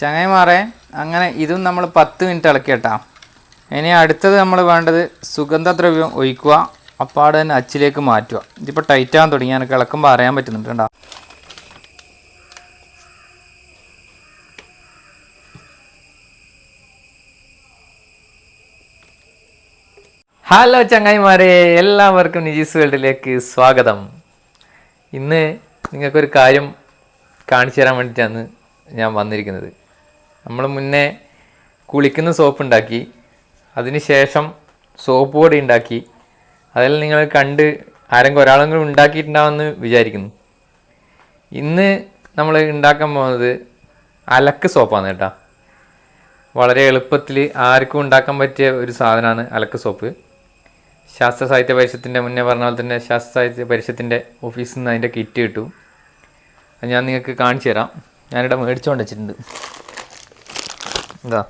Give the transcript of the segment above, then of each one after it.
ചങ്ങായിമാറെ അങ്ങനെ ഇതും നമ്മൾ പത്ത് മിനിറ്റ് ഇളക്കിയിട്ടാ ഇനി അടുത്തത് നമ്മൾ വേണ്ടത് സുഗന്ധദ്രവ്യം ഒഴിക്കുക അപ്പാട് തന്നെ അച്ചിലേക്ക് മാറ്റുക. ഇതിപ്പോൾ ടൈറ്റ് ആകാൻ തുടങ്ങി എനിക്ക് ഇളക്കുമ്പോൾ അറിയാൻ പറ്റുന്നുണ്ട് ഹലോ ചങ്ങായിമാരെ എല്ലാവർക്കും നിജീസ് വേൾഡിലേക്ക് സ്വാഗതം. ഇന്ന് നിങ്ങൾക്കൊരു കാര്യം കാണിച്ചു തരാൻ വേണ്ടിയിട്ടാണ് ഞാൻ വന്നിരിക്കുന്നത്. നമ്മൾ മുന്നേ കുളിക്കുന്ന സോപ്പ് ഉണ്ടാക്കി അതിന് ശേഷം സോപ്പ് പൊടി ഉണ്ടാക്കി അതിൽ നിങ്ങൾ കണ്ട് ആരെങ്കിലും ഒരാളെങ്കിലും ഉണ്ടാക്കിയിട്ടുണ്ടാവുമെന്ന് വിചാരിക്കുന്നു. ഇന്ന് നമ്മൾ ഉണ്ടാക്കാൻ പോകുന്നത് അലക്ക് സോപ്പാണ് കേട്ടോ. വളരെ എളുപ്പത്തിൽ ആർക്കും ഉണ്ടാക്കാൻ പറ്റിയ ഒരു സാധനമാണ് അലക്ക് സോപ്പ്. ശാസ്ത്ര സാഹിത്യ പരിഷത്തിന്റെ മുന്നേ പറഞ്ഞ പോലെ തന്നെ ശാസ്ത്ര സാഹിത്യ പരിഷത്തിന്റെ ഓഫീസിൽ നിന്ന് അതിന്റെ കിറ്റ് കിട്ടും. അത് ഞാൻ നിങ്ങൾക്ക് കാണിച്ചു തരാം. ഞാനിവിടെ മേടിച്ചുകൊണ്ട് വെച്ചിട്ടുണ്ട്. എന്താ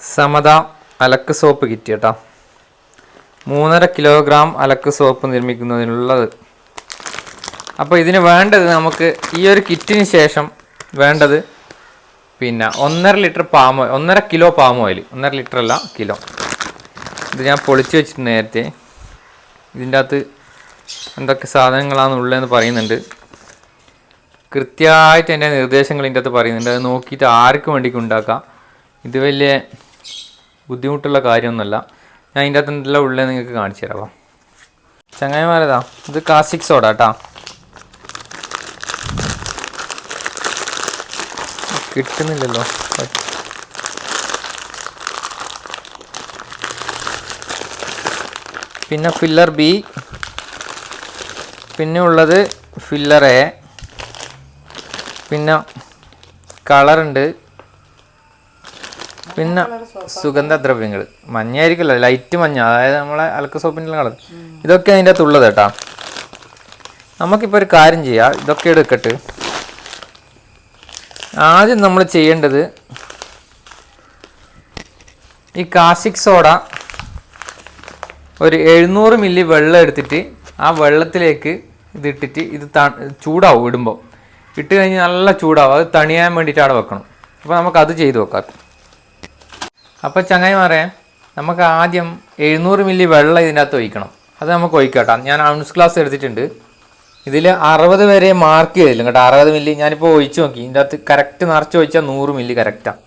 സമത അലക്ക് സോപ്പ് കിറ്റ് കേട്ടോ മൂന്നര കിലോഗ്രാം അലക്ക് സോപ്പ് നിർമ്മിക്കുന്നതിനുള്ളത്. അപ്പോൾ ഇതിന് വേണ്ടത് നമുക്ക് ഈ ഒരു കിറ്റിന് ശേഷം വേണ്ടത് പിന്നെ ഒന്നര ലിറ്റർ പാം ഓയിൽ ഒന്നര കിലോ പാം ഓയിൽ ഒന്നര ലിറ്റർ അല്ല കിലോ. ഇത് ഞാൻ പൊളിച്ച് വെച്ചിട്ടുണ്ട് നേരത്തെ. ഇതിന്റെ അകത്ത് എന്തൊക്കെ സാധനങ്ങളാണ് ഉള്ളതെന്ന് പറയുന്നുണ്ട്. കൃത്യമായിട്ട് എന്റെ നിർദ്ദേശങ്ങൾ ഇതിന്റെ അകത്ത് പറയുന്നുണ്ട്. അത് നോക്കിയിട്ട് ആർക്ക് വേണ്ടി ഉണ്ടാക്കാം. ഇത് വലിയ ബുദ്ധിമുട്ടുള്ള കാര്യമൊന്നുമല്ല. ഞാൻ ഇതിന്റെ അകത്ത് എന്തെല്ലാം ഉള്ളത് നിങ്ങൾക്ക് കാണിച്ചു തരാം. ചങ്ങായിമാരതാ? ഇത് കാസിക് സോഡ കേട്ടാ. കിട്ടുന്നില്ലല്ലോ. പിന്നെ ഫില്ലർ ബി. പിന്നെ ഉള്ളത് ഫില്ലർ എ. പിന്നെ കളറുണ്ട്. പിന്നെ സുഗന്ധദ്രവ്യങ്ങൾ ആയിരിക്കില്ല ലൈറ്റ് മഞ്ഞ. അതായത് നമ്മളെ അലക്ക് സോപ്പിന്റെ കളർ ഇതൊക്കെ അതിന്റെ അകത്ത് ഉള്ളത് കേട്ടോ. നമുക്കിപ്പോൾ ഒരു കാര്യം ചെയ്യാം. ഇതൊക്കെ എടുക്കട്ട്. ആദ്യം നമ്മൾ ചെയ്യേണ്ടത് ഈ കാസിക് സോഡ ഒരു എഴുന്നൂറ് മില്ലി വെള്ളം എടുത്തിട്ട് ആ വെള്ളത്തിലേക്ക് ഇതിട്ടിട്ട് ഇത് ത ചൂടാവും ഇടുമ്പോൾ ഇട്ട് കഴിഞ്ഞ് നല്ല ചൂടാവും. അത് തണിയാൻ വേണ്ടിയിട്ട് അവിടെ വെക്കണം. അപ്പോൾ നമുക്ക് അത് ചെയ്ത് വെക്കാം. അപ്പോൾ ചങ്ങായിമാരെ നമുക്ക് ആദ്യം എഴുന്നൂറ് മില്ലി വെള്ളം ഇതിന്റെ അകത്ത് ഒഴിക്കണം. അത് നമുക്ക് ഒഴിക്കട്ടോ. ഞാൻ ഔൺസ് ഗ്ലാസ് എടുത്തിട്ടുണ്ട്. ഇതിൽ അറുപത് വരെ മാർക്ക് ചെയ്തില്ല കേട്ടോ. അറുപത് മില്ലി ഞാനിപ്പോൾ ഒഴിച്ച് നോക്കി. ഇതിന്റെ അകത്ത് കറക്റ്റ് നിറച്ച് ഒഴിച്ചാൽ നൂറ് മില്ലി കറക്റ്റാണ്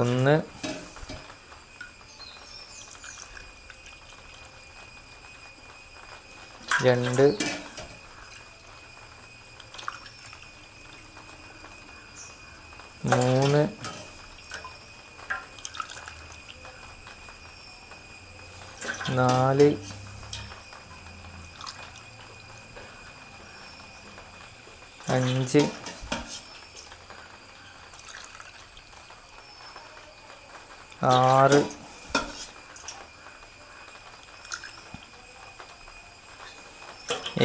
ഒന്ന് രണ്ട്. മൂന്ന്. നാല്. അഞ്ച്. ആറ്.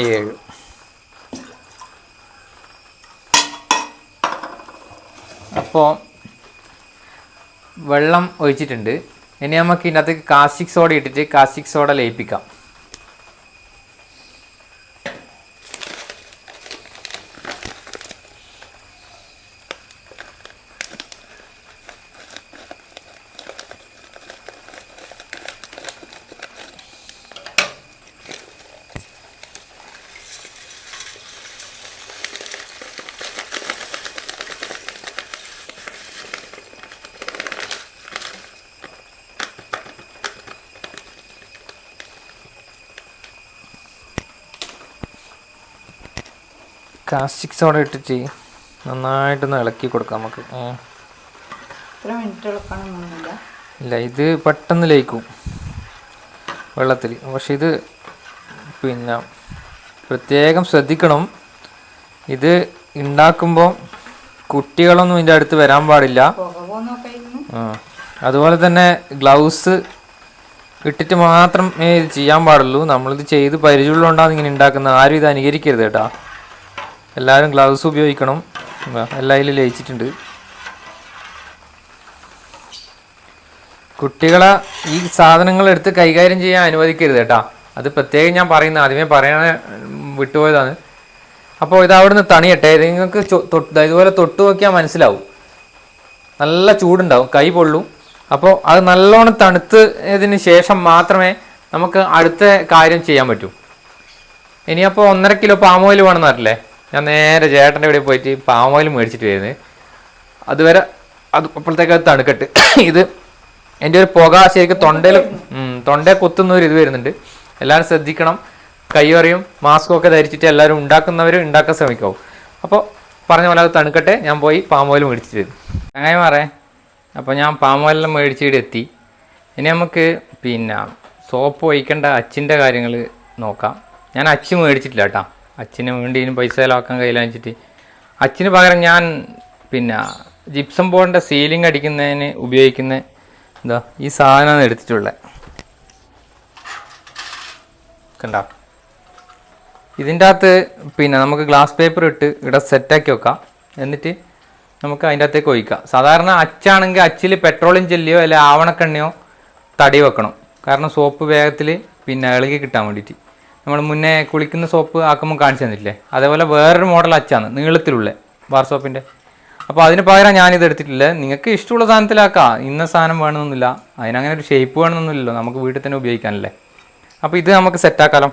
ഏഴ്. അപ്പോൾ വെള്ളം ഒഴിച്ചിട്ടുണ്ട്. ഇനി നമുക്ക് ഇതിനകത്ത് കാസ്റ്റിക് സോഡ ഇട്ടിട്ട് കാസ്റ്റിക് സോഡ ലയിപ്പിക്കാം. കാസ്റ്റിക് സോഡ ഇട്ടിട്ട് നന്നായിട്ടൊന്ന് ഇളക്കി കൊടുക്കാം നമുക്ക്. ഇല്ല ഇത് പെട്ടെന്ന് ലയിക്കും വെള്ളത്തിൽ പക്ഷെ ഇത് പിന്നെ പ്രത്യേകം ശ്രദ്ധിക്കണം. ഇത് ഉണ്ടാക്കുമ്പോൾ കുട്ടികളൊന്നും ഇതിന്റെ അടുത്ത് വരാൻ പാടില്ല. അതുപോലെ തന്നെ ഗ്ലൗസ് ഇട്ടിട്ട് മാത്രം ഇത് ചെയ്യാൻ പാടുള്ളൂ. നമ്മളിത് ചെയ്ത് പരിചയമുള്ളതുകൊണ്ടാണ് ഇങ്ങനെ ഉണ്ടാക്കുന്നത് ആരും ഇത് അനുകരിക്കരുത് കേട്ടോ. എല്ലാവരും ഗ്ലൗസ് ഉപയോഗിക്കണം. എല്ലാവരും ലയിച്ചിട്ടുണ്ട്. കുട്ടികളെ ഈ സാധനങ്ങൾ എടുത്ത് കൈകാര്യം ചെയ്യാൻ അനുവദിക്കരുത് കേട്ടാ. അത് പ്രത്യേകം ഞാൻ പറയുന്ന ആദ്യമേ പറയാൻ വിട്ടുപോയതാണ്. അപ്പോൾ ഇത് അവിടുന്ന് തണിയട്ടെ. നിങ്ങൾക്ക് ഇതുപോലെ തൊട്ട് നോക്കിയാൽ മനസ്സിലാവും. നല്ല ചൂടുണ്ടാവും കൈ പൊള്ളും. അപ്പോൾ അത് നല്ലോണം തണുത്തതിന് ശേഷം മാത്രമേ നമുക്ക് അടുത്ത കാര്യം ചെയ്യാൻ പറ്റൂ. ഇനിയപ്പോൾ ഒന്നര കിലോ പാമോയിൽ വേണമെന്ന് പറഞ്ഞില്ലേ? ഞാൻ നേരെ ചേട്ടന്റെ ഇവിടെ പോയിട്ട് പാമോയിൽ മേടിച്ചിട്ട് വരുന്നത് അതുവരെ അത് അപ്പോഴത്തേക്ക് അത് തണുക്കട്ട്. ഇത് എന്റെ ഒരു പുക ശരിക്കും തൊണ്ടയിൽ തൊണ്ടയിൽ കുത്തുന്ന ഒരു ഇത് വരുന്നുണ്ട്. എല്ലാവരും ശ്രദ്ധിക്കണം. കൈവറിയും മാസ്കും ഒക്കെ ധരിച്ചിട്ട് എല്ലാവരും ഉണ്ടാക്കുന്നവർ ഉണ്ടാക്കാൻ ശ്രമിക്കാവും. അപ്പോൾ പറഞ്ഞ പോലെ അത് തണുക്കട്ടെ. ഞാൻ പോയി പാമോയിൽ മേടിച്ചിട്ട് വരും അങ്ങനെ മാറേ. അപ്പോൾ ഞാൻ പാം ഓയിലെല്ലാം മേടിച്ചിട്ട് എത്തി. ഇനി നമുക്ക് പിന്നെ സോപ്പ് ഒഴിക്കേണ്ട അച്ചിന്റെ കാര്യങ്ങൾ നോക്കാം. ഞാൻ അച്ച് മേടിച്ചിട്ടില്ല കേട്ടോ. അച്ചിന് വേണ്ടി ഇനി പൈസ ചിലവാക്കാൻ കയ്യിലാച്ചിട്ട്. അച്ഛന് പകരം ഞാൻ പിന്നെ ജിപ്സം ബോർഡിന്റെ സീലിംഗ് അടിക്കുന്നതിന് ഉപയോഗിക്കുന്ന എന്താ ഈ സാധനമാണ് എടുത്തിട്ടുള്ളത് കണ്ട? ഇതിന്റെ അകത്ത് പിന്നെ നമുക്ക് ഗ്ലാസ് പേപ്പർ ഇട്ട് ഇവിടെ സെറ്റാക്കി വെക്കാം. എന്നിട്ട് നമുക്ക് അതിന്റെ അകത്തേക്ക് ഒഴിക്കാം. സാധാരണ അച്ചാണെങ്കിൽ അച്ചിൽ പെട്രോളിയം ചെല്ലിയോ അല്ലെങ്കിൽ ആവണക്കെണ്ണയോ തടി വെക്കണം. കാരണം സോപ്പ് വേഗത്തിൽ പിന്നെ ഇളകി കിട്ടാൻ വേണ്ടിയിട്ട്. നമ്മൾ മുന്നേ കുളിക്കുന്ന സോപ്പ് ആക്കുമ്പോൾ കാണിച്ചു തന്നിട്ടില്ലേ? അതേപോലെ വേറൊരു മോഡൽ അച്ചാണ് നീളത്തിലുള്ള ബാർ സോപ്പിന്റെ അപ്പോൾ അതിന് പകരം ഞാനിത് എടുത്തിട്ടില്ല. നിങ്ങൾക്ക് ഇഷ്ടമുള്ള സാധനത്തിലാക്കാം ഇന്ന സാധനം വേണമെന്നൊന്നുമില്ല. അതിനങ്ങനെ ഒരു ഷേപ്പ് വേണമെന്നൊന്നുമില്ലല്ലോ. നമുക്ക് വീട്ടിൽ തന്നെ ഉപയോഗിക്കാനല്ലേ. അപ്പോൾ ഇത് നമുക്ക് സെറ്റാക്കാലോ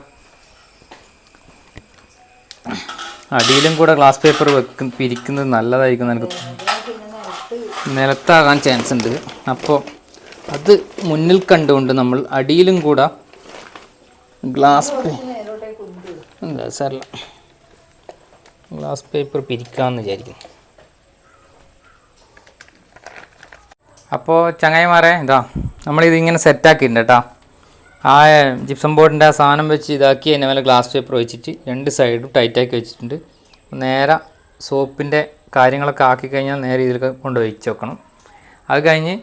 അടിയിലും കൂടെ ഗ്ലാസ് പേപ്പർ വെക്കും പിരിക്കുന്നത് നല്ലതായിരിക്കും എനിക്ക്. നിലത്താകാൻ ചാൻസ് ഉണ്ട്. അപ്പോൾ അത് മുന്നിൽ കണ്ടുകൊണ്ട് നമ്മൾ അടിയിലും കൂടെ ഗ്ലാസ് എന്താ സാറില്ല. ഗ്ലാസ് പേപ്പർ പിരിക്കാമെന്ന് വിചാരിക്കുന്നു. അപ്പോൾ ചങ്ങായിമാരെ ഇതാ നമ്മളിത് ഇങ്ങനെ സെറ്റാക്കിയിട്ടുണ്ട് കേട്ടോ ആ ജിപ്സം ബോർഡിന്റെ ആ സാധനം വെച്ച് ഇതാക്കി അതിന്റെ മേലെ ഗ്ലാസ് പേപ്പർ വെച്ചിട്ട് രണ്ട് സൈഡും ടൈറ്റാക്കി വെച്ചിട്ടുണ്ട്. നേരെ സോപ്പിന്റെ കാര്യങ്ങളൊക്കെ ആക്കി കഴിഞ്ഞാൽ നേരെ ഇതിൽ കൊണ്ട് വെച്ച് വെക്കണം. അത് കഴിഞ്ഞ്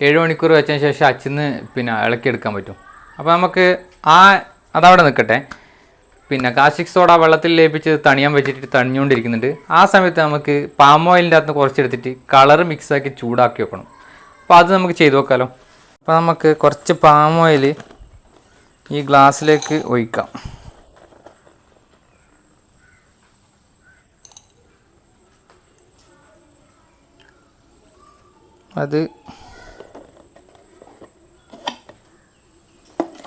ഏഴ് മണിക്കൂർ വെച്ചതിന് ശേഷം അച്ചിന്ന് പിന്നെ ഇളക്കിയെടുക്കാൻ പറ്റും. അപ്പോൾ നമുക്ക് ആ അതവിടെ നിൽക്കട്ടെ പിന്നെ കാസ്റ്റിക് സോഡ വെള്ളത്തിൽ ലയിപ്പിച്ച് തണിയാൻ വെച്ചിട്ട് തണിഞ്ഞുകൊണ്ടിരിക്കുന്നുണ്ട്. ആ സമയത്ത് നമുക്ക് പാം ഓയിലിന്റെ അകത്ത് കുറച്ചെടുത്തിട്ട് കളർ മിക്സാക്കി ചൂടാക്കി വെക്കണം. അപ്പോൾ അത് നമുക്ക് ചെയ്തു നോക്കാമല്ലോ അപ്പോൾ നമുക്ക് കുറച്ച് പാം ഓയിൽ ഈ ഗ്ലാസ്സിലേക്ക് ഒഴിക്കാം. അത്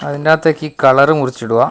അതിന്റെ അകത്തേക്ക് ഈ കളറ് മുറിച്ചിടുക.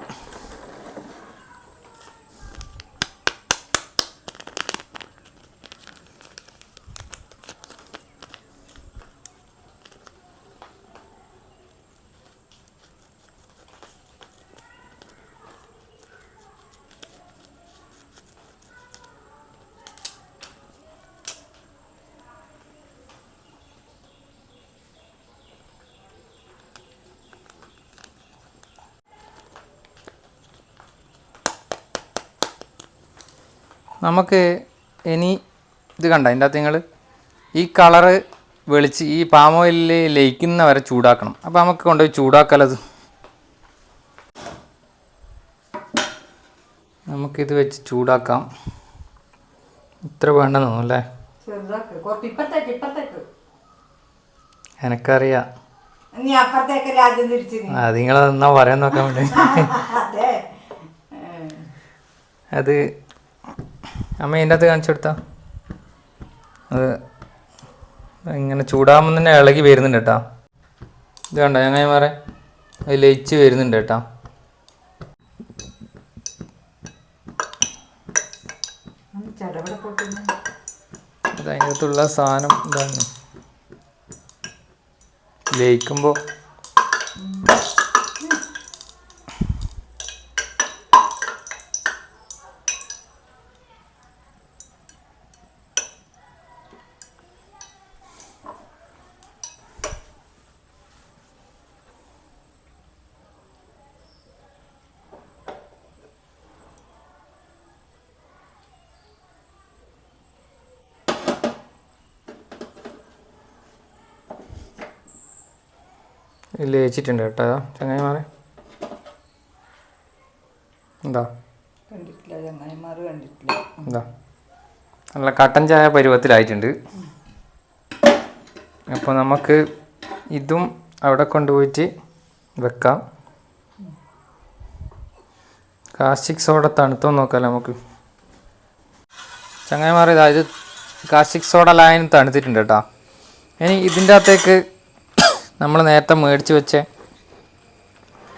നമുക്ക് ഇനി ഇത് കണ്ട? അതിന്റെ അകത്ത് നിങ്ങൾ ഈ കളറ് വെളിച്ച് ഈ പാം ഓയിലിൽ ലയിക്കുന്ന വരെ ചൂടാക്കണം. അപ്പോൾ നമുക്ക് കൊണ്ടുപോയി ചൂടാക്കലത്. നമുക്കിത് വെച്ച് ചൂടാക്കാം. ഇത്ര വേണ്ടെന്ന് തോന്നുന്നു അല്ലേ? ചെറുതാക്ക്. കുറച്ച് ഇപ്പത്തേക്ക് ഇപ്പത്തേക്ക് എനക്കറിയാം. അത് നിങ്ങളെന്നാ പറയാൻ നോക്കാൻ വേണ്ടി. അത് അമ്മ ഇതിന്റെ അകത്ത് കാണിച്ചു കൊടുത്താ. അത് ഇങ്ങനെ ചൂടാകുമ്പോൾ തന്നെ ഇളകി വരുന്നുണ്ട് കേട്ടോ. ഇത് കണ്ടോ ഞങ്ങൾ മാറേ? അത് ലയിച്ച് വരുന്നുണ്ട് കേട്ടോ. അതിനകത്തുള്ള സാധനം ഇതാണ്. ലയിക്കുമ്പോൾ ലയിച്ചിട്ടുണ്ട് കേട്ടോ. ചങ്ങായിമാരെ. എന്താ? കണ്ടിട്ടില്ല ചങ്ങായിമാർ കണ്ടിട്ടില്ല. എന്താ? നല്ല കട്ടൻ ചായ പരുവത്തിലായിട്ടുണ്ട്. അപ്പോൾ നമുക്ക് ഇതും അവിടെ കൊണ്ടുപോയിട്ട് വെക്കാം. കാസ്റ്റിക് സോഡ തണുത്തോ നോക്കാം നമുക്ക്. ചങ്ങായിമാർ ഇതാ ഇത് കാസ്റ്റിക് സോഡ ലായനും തണുത്തിട്ടുണ്ട് കേട്ടോ. ഇനി ഇതിന്റെ അകത്തേക്ക് നമ്മൾ നേരത്തെ മേടിച്ച് വെച്ച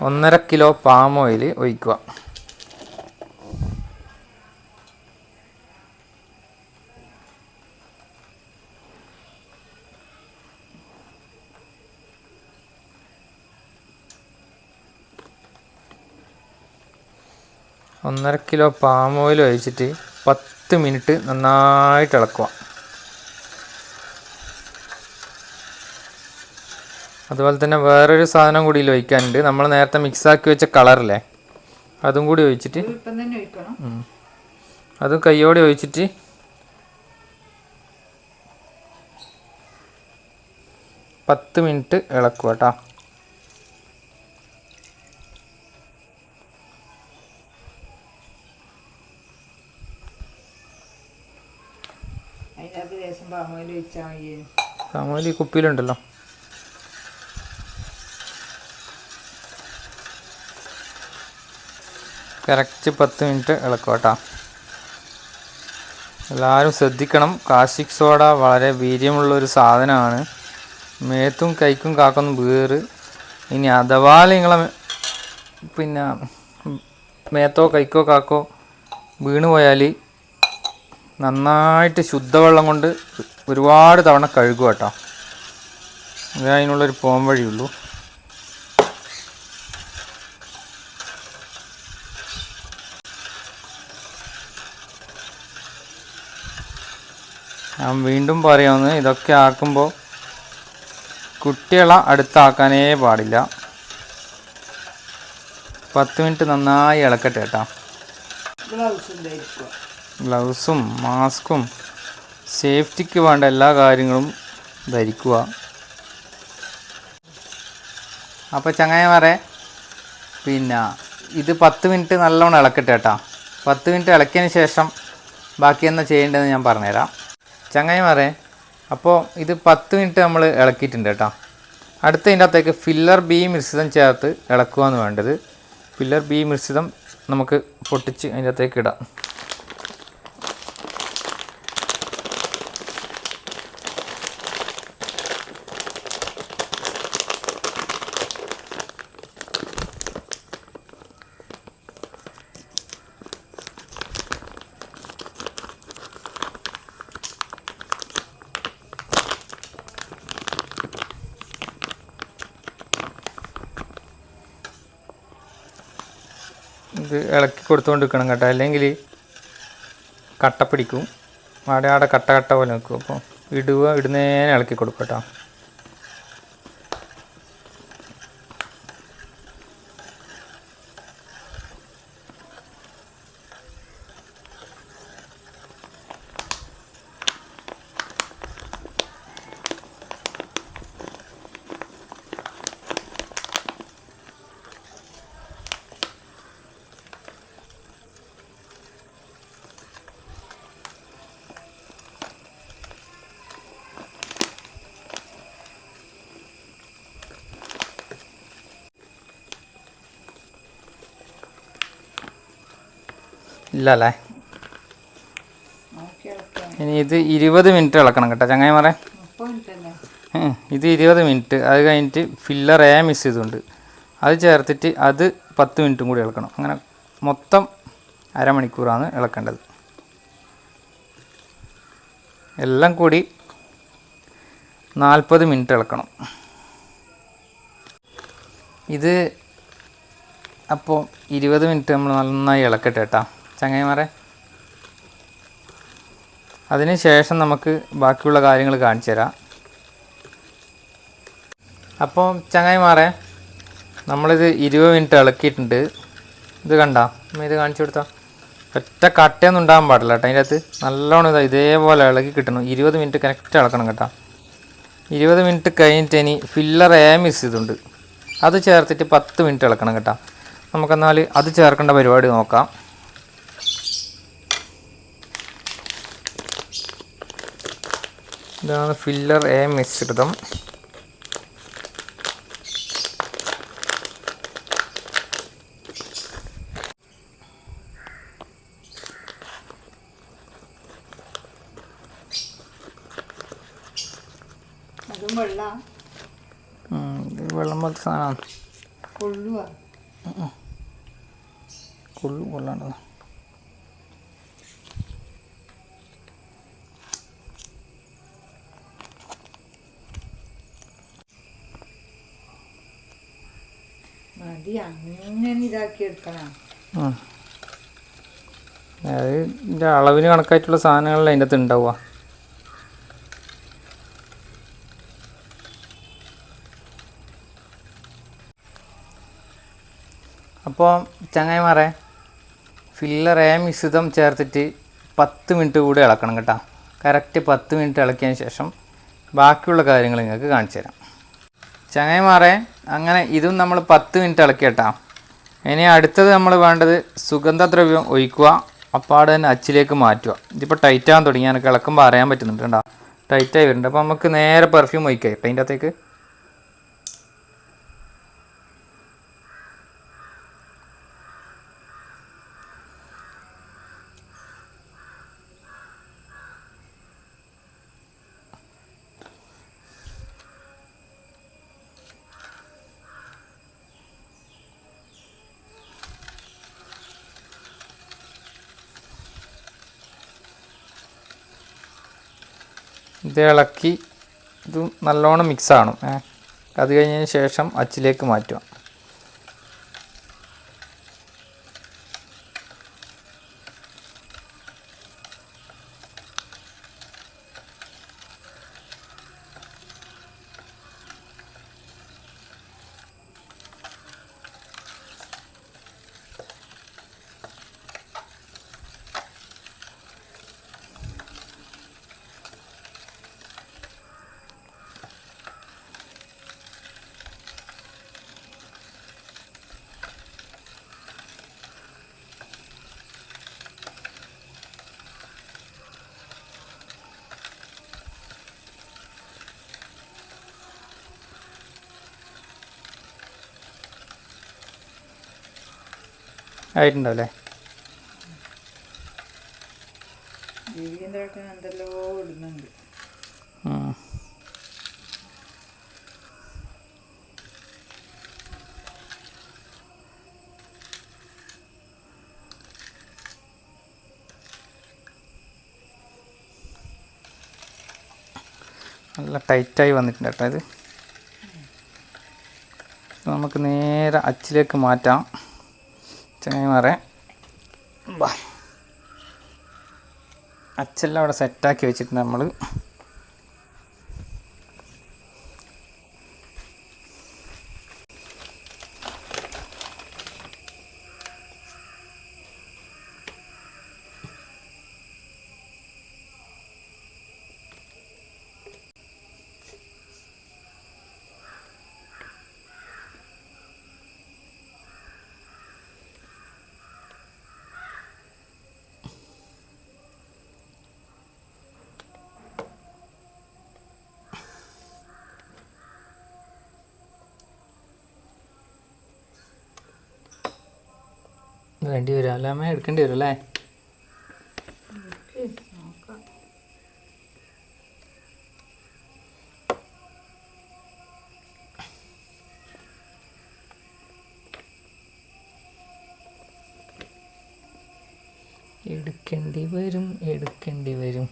ഒന്നര കിലോ പാം ഓയിൽ ഒഴിക്കുക. ഒന്നര കിലോ പാം ഓയിൽ ഒഴിച്ചിട്ട് പത്ത് മിനിറ്റ് നന്നായിട്ട് ഇളക്കുക. അതുപോലെ തന്നെ വേറൊരു സാധനം കൂടി ഇതിൽ ഒഴിക്കാനുണ്ട്. നമ്മൾ നേരത്തെ മിക്സ് ആക്കി വെച്ച കളറില്ലേ അതും കൂടി ഒഴിച്ചിട്ട്. അതും കയ്യോടെ ഒഴിച്ചിട്ട് പത്ത് മിനിറ്റ് ഇളക്കുക കേട്ടോ ഈ കുപ്പിയിലുണ്ടല്ലോ. കറക്റ്റ് പത്ത് മിനിറ്റ് ഇളക്കുക കേട്ടോ. എല്ലാവരും ശ്രദ്ധിക്കണം. കാശിക് സോഡ വളരെ വീര്യമുള്ള ഒരു സാധനമാണ്. മേത്തും കൈക്കും കാക്കൊന്നും വേറ്. ഇനി അഥവാ നിങ്ങളെ പിന്നെ മേത്തോ കൈക്കോ കാക്കോ വീണ് പോയാൽ നന്നായിട്ട് ശുദ്ധവെള്ളം കൊണ്ട് ഒരുപാട് തവണ കഴുകുക കേട്ടോ. അതേ അതിനുള്ളൊരു പോം ഞാൻ വീണ്ടും പറയുന്നത് ഇതൊക്കെ ആക്കുമ്പോൾ കുട്ടികളെ അടുത്താക്കാനേ പാടില്ല. പത്ത് മിനിറ്റ് നന്നായി ഇളക്കട്ടെ കേട്ടോ. ഗ്ലൗസ് മാസ്കും സേഫ്റ്റിക്ക് വേണ്ട എല്ലാ കാര്യങ്ങളും ധരിക്കുക. അപ്പോൾ ചങ്ങായിമാരെ പിന്നെ ഇത് പത്ത് മിനിറ്റ് നല്ലോണം ഇളക്കട്ടെ കേട്ടോ. പത്ത് മിനിറ്റ് ഇളക്കിയതിന് ശേഷം ബാക്കി എന്താ ചെയ്യേണ്ടതെന്ന് ഞാൻ പറഞ്ഞുതരാം. ചങ്ങായിമാരെ അപ്പോൾ ഇത് പത്ത് മിനിറ്റ് നമ്മൾ ഇളക്കിയിട്ടുണ്ട് കേട്ടോ. അടുത്തതിന്റെ അകത്തേക്ക് ഫില്ലർ ബി മിശ്രിതം ചേർത്ത് ഇളക്കുകയാണ് വേണ്ടത്. ഫില്ലർ ബി മിശ്രിതം നമുക്ക് പൊട്ടിച്ച് അതിന്റെ അകത്തേക്ക് ഇടാം. ഇത് ഇളക്കി കൊടുത്തുകൊണ്ട് നിൽക്കണം കേട്ടോ. അല്ലെങ്കിൽ കട്ട പിടിക്കും. അവിടെ അവിടെ കട്ട കട്ട പോലെ നിൽക്കും അപ്പോൾ ഇടുക ഇടുന്നേനെ ഇളക്കി കൊടുക്കും കേട്ടോ. ഇല്ല അല്ലേ? ഇനി ഇത് ഇരുപത് മിനിറ്റ് ഇളക്കണം കേട്ടോ ചങ്ങായി മാറേ ഇത് ഇരുപത് മിനിറ്റ്. അത് കഴിഞ്ഞിട്ട് ഫില്ലർ എ മിസ് ചെയ്തുണ്ട് അത് ചേർത്തിട്ട് അത് പത്ത് മിനിറ്റും കൂടി ഇളക്കണം. അങ്ങനെ മൊത്തം അരമണിക്കൂറാണ് ഇളക്കേണ്ടത്. എല്ലാം കൂടി നാൽപ്പത് മിനിറ്റ് ഇളക്കണം. ഇത് അപ്പോൾ ഇരുപത് മിനിറ്റ് നമ്മൾ നന്നായി ഇളക്കട്ടെ കേട്ടോ. ചങ്ങായിമാരെ. അതിന് ശേഷം നമുക്ക് ബാക്കിയുള്ള കാര്യങ്ങൾ കാണിച്ചു തരാം. അപ്പോൾ ചങ്ങായിമാരെ നമ്മളിത് ഇരുപത് മിനിറ്റ് ഇളക്കിയിട്ടുണ്ട്. ഇത് കണ്ട? ഇത് കാണിച്ചു കൊടുത്താ? ഒറ്റ കട്ടയൊന്നും ഉണ്ടാകാൻ പാടില്ല കേട്ടോ. അതിന്റെ അകത്ത് നല്ലോണം ഇതാ ഇതേപോലെ ഇളക്കി കിട്ടണം. ഇരുപത് മിനിറ്റ് കറക്റ്റ് ഇളക്കണം കേട്ടോ. ഇരുപത് മിനിറ്റ് കഴിഞ്ഞിട്ട് ഇനി ഫില്ലർ ഏമിസ് മിസ് ചെയ്തുണ്ട് അത് ചേർത്തിട്ട് പത്ത് മിനിറ്റ് ഇളക്കണം കേട്ടോ. നമുക്കെന്നാൽ അത് ചേർക്കേണ്ട പരിപാടി നോക്കാം. ഇതാണ് ഫില്ലർ എ മിശ്രിതം. വെള്ളം. പോലത്തെ സാധനമാണ്. കൊള്ളു കൊള്ളാണ്ടതാണ് മതി അങ്ങനെ ഇതാക്കി എടുക്കണം. അത് ഇതിന്റെ അളവിന് കണക്കായിട്ടുള്ള സാധനങ്ങളിൽ അതിന്റെ അകത്ത് ഉണ്ടാവുക. അപ്പോൾ ചങ്ങായിമാരെ ഫില്ലർ ഏ മിശ്രിതം ചേർത്തിട്ട് പത്ത് മിനിറ്റ് കൂടി ഇളക്കണം കേട്ടോ. കറക്റ്റ് പത്ത് മിനിറ്റ് ഇളക്കിയതിന് ശേഷം ബാക്കിയുള്ള കാര്യങ്ങൾ നിങ്ങൾക്ക് കാണിച്ചു തരാം ചങ്ങായിമാരെ അങ്ങനെ ഇതും നമ്മൾ പത്ത് മിനിറ്റ് ഇളക്കിയിട്ടാ. ഇനി അടുത്തത് നമ്മൾ വേണ്ടത് സുഗന്ധദ്രവ്യം ഒഴിക്കുക അപ്പാട് തന്നെ അച്ചിലേക്ക് മാറ്റുക. ഇതിപ്പോൾ ടൈറ്റാകാൻ തുടങ്ങി. എനിക്ക് ഇളക്കുമ്പോൾ അറിയാൻ പറ്റുന്നുണ്ട് കേട്ടോ. ടൈറ്റായി വരുന്നുണ്ട്. അപ്പോൾ നമുക്ക് നേരെ പെർഫ്യൂം ഒഴിക്കാം കേട്ടോ അതിന്റെ അകത്തേക്ക്. ഇത് ഇളക്കി ഇത് നല്ലോണം മിക്സ് ആവണം. ഏ അത് കഴിഞ്ഞതിന് ശേഷം അച്ചിലേക്ക് മാറ്റുക. ആയിട്ടുണ്ടാവില്ലേ. നല്ല ടൈറ്റായി വന്നിട്ടുണ്ട് കേട്ടോ ഇത്. നമുക്ക് നേരെ അച്ചിലേക്ക് മാറ്റാം. ചങ്ങായിമാരെ ബാ. അച്ചെല്ലാം അവിടെ സെറ്റാക്കി വെച്ചിട്ടുണ്ട് നമ്മൾ വേണ്ടി വരും. അല്ലാമ എടുക്കേണ്ടി വരും അല്ലേ നോക്കാം എടുക്കേണ്ടി വരും എടുക്കേണ്ടി വരും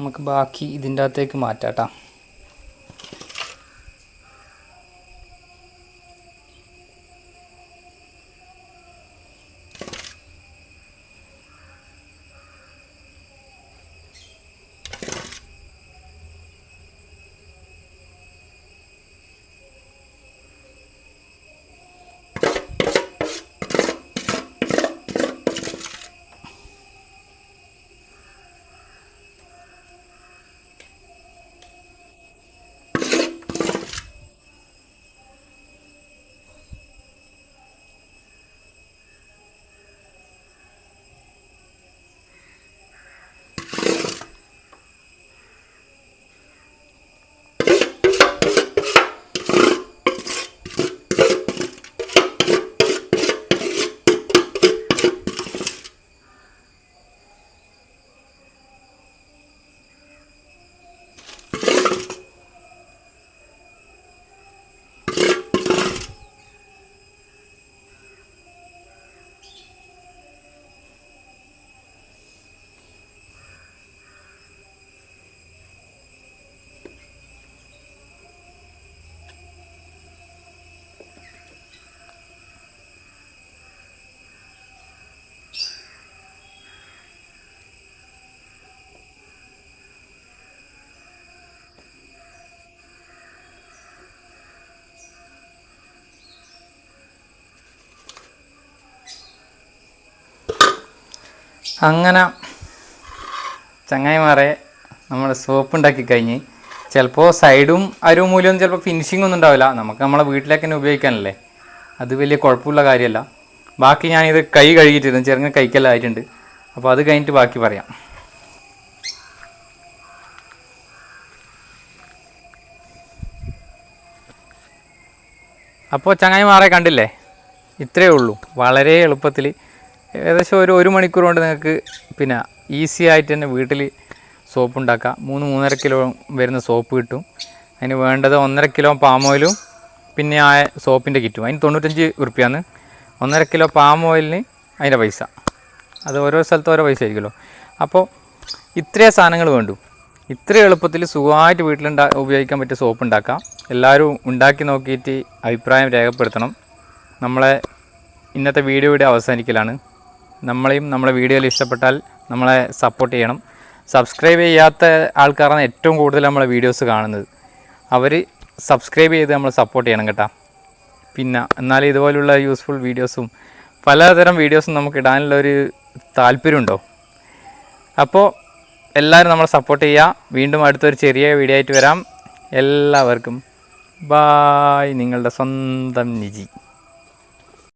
നമുക്ക് ബാക്കി ഇതിന്റെ അകത്തേക്ക് മാറ്റാം അങ്ങനെ ചങ്ങായിമാരെ നമ്മൾ സോപ്പ് ഉണ്ടാക്കി കഴിഞ്ഞ് ചിലപ്പോൾ സൈഡും അരും മൂലവും ചിലപ്പോൾ ഫിനിഷിംഗ് ഒന്നും ഉണ്ടാവില്ല. നമുക്ക് നമ്മളെ വീട്ടിലേക്ക് തന്നെ ഉപയോഗിക്കാനല്ലേ? അത് വലിയ കുഴപ്പമുള്ള കാര്യമല്ല. ബാക്കി ഞാനിത് കൈ കഴുകിയിട്ടിരുന്നു. ചെറുങ്ങനെ കൈക്കെല്ലാം ആയിട്ടുണ്ട്. അപ്പോൾ അത് കഴിഞ്ഞിട്ട് ബാക്കി പറയാം. അപ്പോൾ ചങ്ങായിമാരെ കണ്ടില്ലേ? ഇത്രയേ ഉള്ളൂ. വളരെ എളുപ്പത്തിൽ ഏകദേശം ഒരു ഒരു മണിക്കൂർ കൊണ്ട് നിങ്ങൾക്ക് പിന്നെ ഈസി ആയിട്ട് തന്നെ വീട്ടിൽ സോപ്പ് ഉണ്ടാക്കാം. മൂന്ന് മൂന്നര കിലോ വരുന്ന സോപ്പ് കിട്ടും. അതിന് വേണ്ടത് ഒന്നര കിലോ പാം ഓയിലും പിന്നെ ആ സോപ്പിന്റെ കിറ്റും അതിന് തൊണ്ണൂറ്റഞ്ച് ഉറുപ്പ്യാണ്. ഒന്നര കിലോ പാം ഓയിലിന് അതിന്റെ പൈസ. അത് ഓരോ സ്ഥലത്ത് ഓരോ പൈസ ആയിരിക്കുമല്ലോ. അപ്പോൾ ഇത്രയും സാധനങ്ങൾ വേണ്ടു. ഇത്ര എളുപ്പത്തിൽ സുഖമായിട്ട് വീട്ടിലുണ്ടാ ഉപയോഗിക്കാൻ പറ്റിയ സോപ്പ് ഉണ്ടാക്കാം. എല്ലാവരും ഉണ്ടാക്കി നോക്കിയിട്ട് അഭിപ്രായം രേഖപ്പെടുത്തണം. നമ്മളെ ഇന്നത്തെ വീഡിയോ ഇവിടെ അവസാനിക്കലാണ്. നമ്മളെയും നമ്മളെ വീഡിയോയിൽ ഇഷ്ടപ്പെട്ടാൽ നമ്മളെ സപ്പോർട്ട് ചെയ്യണം. സബ്സ്ക്രൈബ് ചെയ്യാത്ത ആൾക്കാരാണ് ഏറ്റവും കൂടുതൽ നമ്മളെ വീഡിയോസ് കാണുന്നത്. അവർ സബ്സ്ക്രൈബ് ചെയ്ത് നമ്മൾ സപ്പോർട്ട് ചെയ്യണം കേട്ടോ. പിന്നെ എന്നാലും ഇതുപോലുള്ള യൂസ്ഫുൾ വീഡിയോസും പലതരം വീഡിയോസും നമുക്ക് ഇടാനുള്ള ഒരു താല്പര്യമുണ്ടോ? അപ്പോൾ എല്ലാവരും നമ്മളെ സപ്പോർട്ട് ചെയ്യുക വീണ്ടും അടുത്തൊരു ചെറിയ വീഡിയോ ആയിട്ട് വരാം. എല്ലാവർക്കും ബായ് നിങ്ങളുടെ സ്വന്തം നിജി.